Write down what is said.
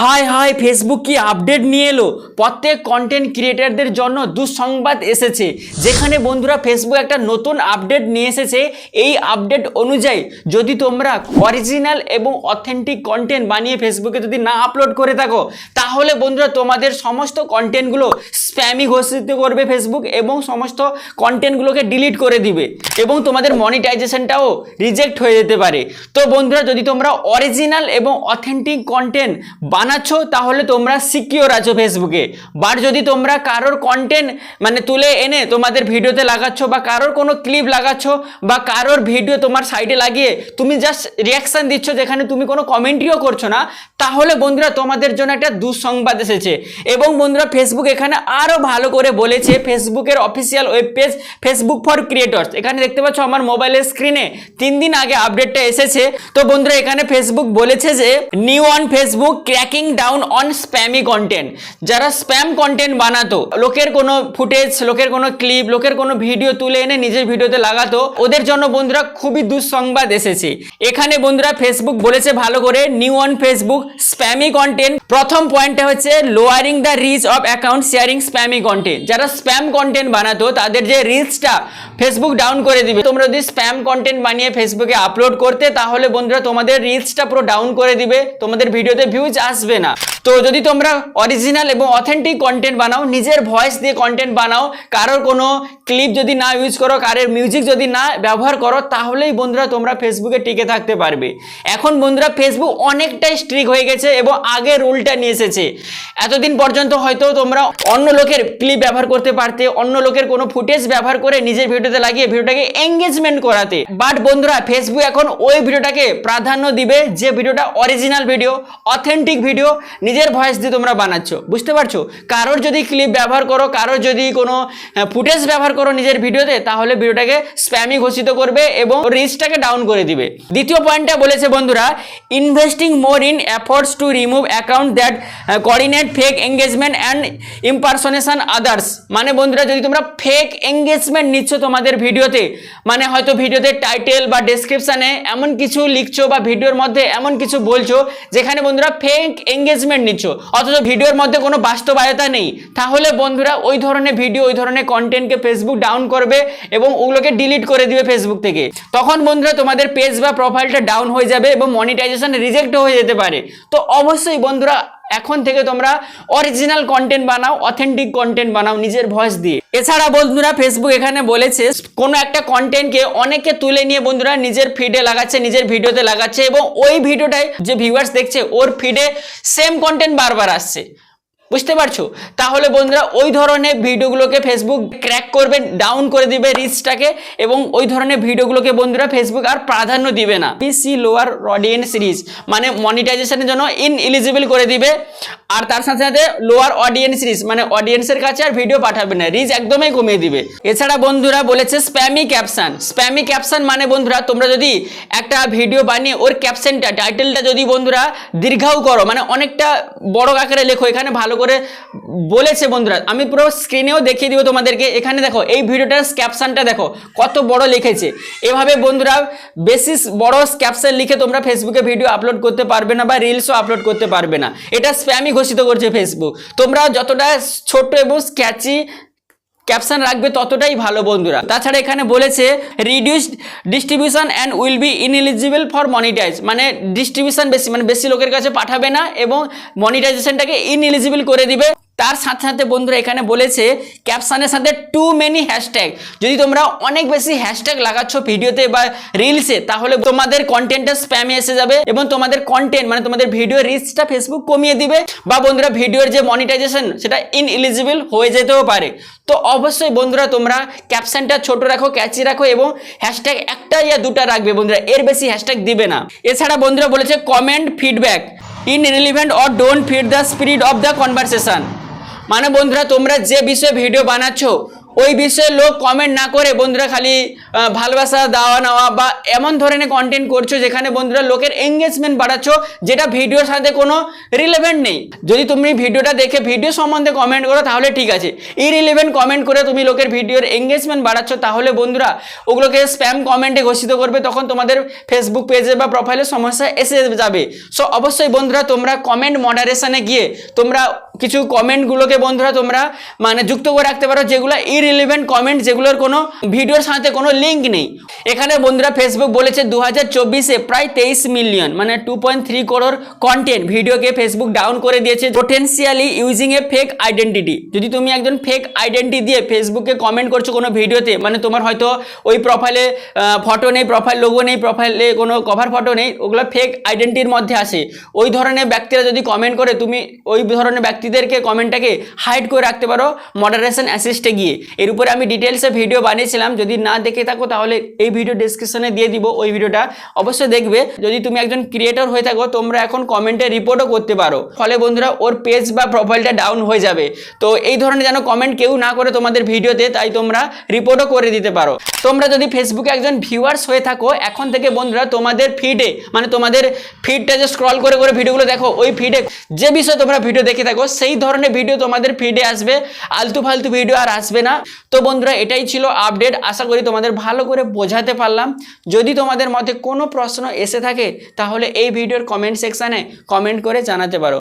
High hi Facebook কি update নিয়ে এলো? প্রত্যেক কন্টেন্ট ক্রিয়েটারদের জন্য দুঃসংবাদ এসেছে। যেখানে বন্ধুরা ফেসবুক একটা নতুন আপডেট নিয়ে এসেছে। এই আপডেট অনুযায়ী যদি তোমরা অরিজিনাল এবং অথেন্টিক কন্টেন্ট বানিয়ে ফেসবুকে যদি না আপলোড করে থাকো, তাহলে বন্ধুরা তোমাদের সমস্ত কন্টেন্টগুলো স্প্যামি ঘোষিত করবে ফেসবুক এবং সমস্ত কন্টেন্টগুলোকে ডিলিট করে দিবে এবং তোমাদের মনিটাইজেশনটাও রিজেক্ট হয়ে যেতে পারে। তো বন্ধুরা যদি তোমরা অরিজিনাল এবং অথেন্টিক কন্টেন্ট বানাচ্ছো তাহলে তোমরা সিকিওর আছো ফেসবুকে। বাট যদি তোমরা কারোর কন্টেন্ট মানে তুলে এনে তোমাদের ভিডিওতে লাগাচ্ছ বা কারোর কোনো ক্লিপ লাগাচ্ছ বা কারোর ভিডিও তোমার সাইডে লাগিয়ে তুমি জাস্ট রিয়াকশান দিচ্ছ যেখানে তুমি কোনো কমেন্ট্রিও করছ না, তাহলে বন্ধুরা তোমাদের জন্য একটা দুঃসংবাদ এসেছে। এবং বন্ধুরা ফেসবুক এখানে আরও ভালো করে বলেছে ফেসবুকের official web page Facebook for creators এখানে দেখতে পাচ্ছ আমার মোবাইলের স্ক্রিনে তিন দিন আগে আপডেটটা এসেছে। তো বন্ধুরা এখানে ফেসবুক বলেছে যে new on Facebook cracking down on spammy content যারা স্প্যাম কন্টেন্ট বানাতো, লোকের কোনো ফুটেজ লোকের কোনো ক্লিপ লোকের কোনো ভিডিও তুলে এনে নিজের ভিডিওতে লাগাতো, ওদের জন্য বন্ধুরা খুবই দুঃসংবাদ এসেছে। এখানে বন্ধুরা ফেসবুক বলেছে ভালো করে new on Facebook spammy content প্রথম পয়েন্টটা হচ্ছে lowering the reach of account sharing spammy content যারা স্প্যাম কন্টেন্ট বানাতো, তাদের যে রিচটা ফেসবুক ডাউন করে দিবে। তোমরা যদি স্প্যাম কন্টেন্ট বানিয়ে ফেসবুকে আপলোড করতে, তাহলে বন্ধুরা তোমাদের রিচটা পুরো ডাউন করে দিবে। তোমাদের ভিডিওতে ভিউজ আসবে না। তো যদি তোমরা অরিজিনাল এবং অথেন্টিক কন্টেন্ট বানাও, নিজের ভয়েস দিয়ে কন্টেন্ট বানাও, কারোর কোনো ক্লিপ যদি না ইউজ করো, কারোর মিউজিক যদি না ব্যবহার করো, তাহলেই বন্ধুরা তোমরা ফেসবুকে টিকে থাকতে পারবে। এখন বন্ধুরা ফেসবুক অনেকটাই স্ট্রিক হয়ে গেছে এবং আগে রুলটা নিয়ে এসেছে। এতদিন পর্যন্ত হয়তো তোমরা অন্য লোকের ক্লিপ ব্যবহার করতে পারতে, অন্য লোকের কোনো ফুটেজ ব্যবহার করে নিজের ভিডিওতে লাগিয়ে ভিডিওটাকে এঙ্গেজমেন্ট করাতে। বাট বন্ধুরা ফেসবুক এখন ওই ভিডিওটাকে প্রাধান্য দিবে যে ভিডিওটা অরিজিনাল ভিডিও অথেন্টিক ভিডিও নিজের ভয়েস দিয়ে তোমরা বানাচ্ছ, বুঝতে পারছ? কারোর যদি ক্লিপ ব্যবহার করো, কারোর যদি কোনো ফুটেজ ব্যবহার করো নিজের ভিডিওতে তাহলে ভিডিওটাকে স্প্যামি ঘোষিত করবে এবং রিচটাকে ডাউন করে দিবে। দ্বিতীয় পয়েন্টটা বলেছে বন্ধুরা investing more in efforts to remove account that coordinate fake engagement and impersonation others মানে বন্ধুরা, যদি তোমরা ফেক এঙ্গেজমেন্ট নিচ্ছ তোমাদের ভিডিওতে মানে হয়তো ভিডিওতে টাইটেল বা ডেসক্রিপশানে এমন কিছু লিখছো বা ভিডিওর মধ্যে এমন কিছু বলছো, যেখানে বন্ধুরা ফেক এঙ্গেজমেন্ট নিচ্ছ। অথচ ভিডিওর মধ্যে কোনো বাস্তবায়তা নেই। তাহলে বন্ধুরা, ওই ধরনের ভিডিও ওই ধরনের কন্টেন্টকে ফেসবুক ডাউন করবে এবং ওগুলোকে ডিলিট করে দিবে ফেসবুক থেকে। তখন বন্ধুরা, তোমাদের পেজ বা প্রোফাইলটা ডাউন হয়ে যাবে এবং মনিটাইজেশন রিজেক্ট হয়ে যেতে পারে। তো অবশ্যই বন্ধুরা এখন থেকে তোমরা অরিজিনাল কন্টেন্ট বানাও অথেন্টিক কন্টেন্ট বানাও নিজের ভয়েস দিয়ে। এছাড়া বন্ধুরা ফেসবুক এখানে বলেছে, কোনো একটা কন্টেন্টকে অনেকে তুলে নিয়ে বন্ধুরা নিজের ফিডে লাগাচ্ছে, নিজের ভিডিওতে লাগাচ্ছে এবং ওই ভিডিওটাই যে ভিউয়ার্স দেখছে, ওর ফিডে সেম কন্টেন্ট বারবার আসছে। বুঝতে পারছ? তাহলে বন্ধুরা ওই ধরনের ভিডিওগুলোকে ফেসবুক ক্র্যাক করবে ডাউন করে দিবে রিচটাকে এবং ওই ধরনের ভিডিওগুলোকে বন্ধুরা ফেসবুক আর প্রাধান্য দিবে না। পিসি লোয়ার অডিয়েন্স রিচ মানে মনিটাইজেশনের জন্য ইন এলিজিবল করে দিবে। আর তার সাথে সাথে লোয়ার অডিয়েন্স রিচ মানে অডিয়েন্সের কাছে আর ভিডিও পাঠাবে না রিচ একদমই কমিয়ে দিবে। এছাড়া বন্ধুরা বলেছে স্প্যামি ক্যাপশন স্প্যামি ক্যাপশন মানে বন্ধুরা তোমরা যদি একটা ভিডিও বানিয়ে ওর ক্যাপশনটা টাইটেলটা যদি বন্ধুরা দীর্ঘাও করো মানে অনেকটা বড় আকারে লেখো, এখানে ভালো করে বলেছে বন্ধুরা, আমি পুরো স্ক্রিনেও দেখিয়ে দিব তোমাদেরকে। এখানে দেখো, এই ভিডিওটার ক্যাপশনটা দেখো, কত বড় লিখেছে। এভাবে বন্ধুরা বেশি বড় ক্যাপশন লিখে তোমরা ফেসবুকে ভিডিও আপলোড করতে পারবে না বা রিলসও আপলোড করতে পারবে না। এটা স্প্যামই ঘোষিত করছে ফেসবুক তোমরা যতটা ছোট এবং স্ক্যাচি ক্যাপশন রাখবে ততটাই ভালো বন্ধুরা। তাছাড়া এখানে বলেছে reduce distribution and will be ineligible for monetize মানে ডিস্ট্রিবিউশন বেশি মানে বেশি লোকের কাছে পাঠাবে না এবং মনিটাইজেশনটাকে ইনএলিজিবল করে দিবে। তার সাথে সাথে বন্ধুরা এখানে বলেছে ক্যাপশানের সাথে টু মেনি হ্যাশট্যাগ যদি তোমরা অনেক বেশি হ্যাশট্যাগ লাগাচ্ছ ভিডিওতে বা রিলসে তাহলে তোমাদের কন্টেন্টটা স্প্যামে এসে যাবে এবং তোমাদের কন্টেন্ট মানে তোমাদের ভিডিও রিচটা ফেসবুক কমিয়ে দিবে বা বন্ধুরা ভিডিওর যে মনিটাইজেশন সেটা ইন ইনএলিজিবল হয়ে যেতেও পারে। তো অবশ্যই বন্ধুরা তোমরা ক্যাপশনটা ছোট রাখো ক্যাচি রাখো এবং হ্যাশট্যাগ একটা ইয়া দুটা রাখবে বন্ধুরা, এর বেশি হ্যাশট্যাগ দিবে না। এছাড়া বন্ধুরা বলেছে comment feedback in relevant or don't feed the spirit of the conversation মানে বন্ধুরা তোমরা যে বিষয়ে ভিডিও বানাচ্ছ ওই বিষয়ে লোক কমেন্ট না করে বন্ধুরা খালি ভালোবাসা, দেওয়া, নেওয়া বা এমন ধরনের কন্টেন্ট করছ যেখানে বন্ধুরা লোকের এঙ্গেজমেন্ট বাড়াচ্ছ, যেটা ভিডিওর সাথে কোনো রিলেভেন্ট নেই। যদি তুমি ভিডিওটা দেখে ভিডিও সম্বন্ধে কমেন্ট করো, তাহলে ঠিক আছে। ইরিলেভেন্ট কমেন্ট করে তুমি লোকের ভিডিওর এঙ্গেজমেন্ট বাড়াচ্ছ, তাহলে বন্ধুরা ওগুলোকে স্প্যাম কমেন্টে ঘোষিত করবে, তখন তোমাদের ফেসবুক পেজে বা প্রোফাইলে সমস্যা এসে যাবে। সো অবশ্যই বন্ধুরা তোমরা কমেন্ট মডারেশনে গিয়ে তোমরা কিছু কমেন্টগুলোকে বন্ধুরা তোমরা মানে যুক্ত করে রাখতে পারো, যেগুলো ইরিলেভেন্ট কমেন্ট যেগুলোর কোনো ভিডিওর সাথে কোনো লিঙ্ক নেই। এখানে বন্ধুরা ফেসবুক বলেছে দু হাজার চব্বিশে প্রায় তেইশ মিলিয়ন মানে two point three crore content ভিডিওকে ফেসবুক ডাউন করে দিয়েছে potentially using a fake identity যদি তুমি একজন ফেক আইডেন্টি দিয়ে ফেসবুকে কমেন্ট করছ কোনো ভিডিওতে মানে তোমার হয়তো ওই প্রোফাইলে ফটো নেই প্রোফাইল লোগো নেই প্রোফাইলে কোনো কভার ফটো নেই, ওগুলো ফেক আইডেন্টির মধ্যে আসে। ওই ধরনের ব্যক্তিরা যদি কমেন্ট করে, তুমি ওই ধরনের ব্যক্তিদেরকে কমেন্টটাকে হাইড করে রাখতে পারো মডারেশন অ্যাসিস্টে গিয়ে। এর উপরে আমি ডিটেলসে ভিডিও বানিয়েছিলাম। যদি না দেখে থাকো, তাহলে এই ভিডিও ডিসক্রিপশনে দিয়ে দিব ওই ভিডিওটা অবশ্যই দেখবে। যদি তুমি একজন ক্রিয়েটর হয়ে থাকো, তোমরা এখন কমেন্টে রিপোর্টও করতে পারো। ফলে বন্ধুরা, ওর পেজ বা প্রোফাইলটা ডাউন হয়ে যাবে। তো এই ধরনের যেন কমেন্ট কেউ না করে তোমাদের ভিডিওতে তাই তোমরা রিপোর্টও করে দিতে পারো। তোমরা যদি ফেসবুকে একজন ভিউয়ার্স হয়ে থাকো, এখন থেকে বন্ধুরা তোমাদের ফিডে মানে তোমাদের ফিডটা যে স্ক্রল করে করে ভিডিওগুলো দেখো, ওই ফিডে যে বিষয়ে তোমরা ভিডিও দেখে থাকো, সেই ধরনের ভিডিও তোমাদের ফিডে আসবে। আলতু ফালতু ভিডিও আর আসবে না। তো বন্ধুরা, এটাই ছিল আপডেট আশা করি তোমাদের ভালো করে বোঝাতে পারলাম। যদি তোমাদের মধ্যে কোনো প্রশ্ন এসে থাকে, তাহলে এই ভিডিওর কমেন্ট সেকশানে কমেন্ট করে জানাতে পারো।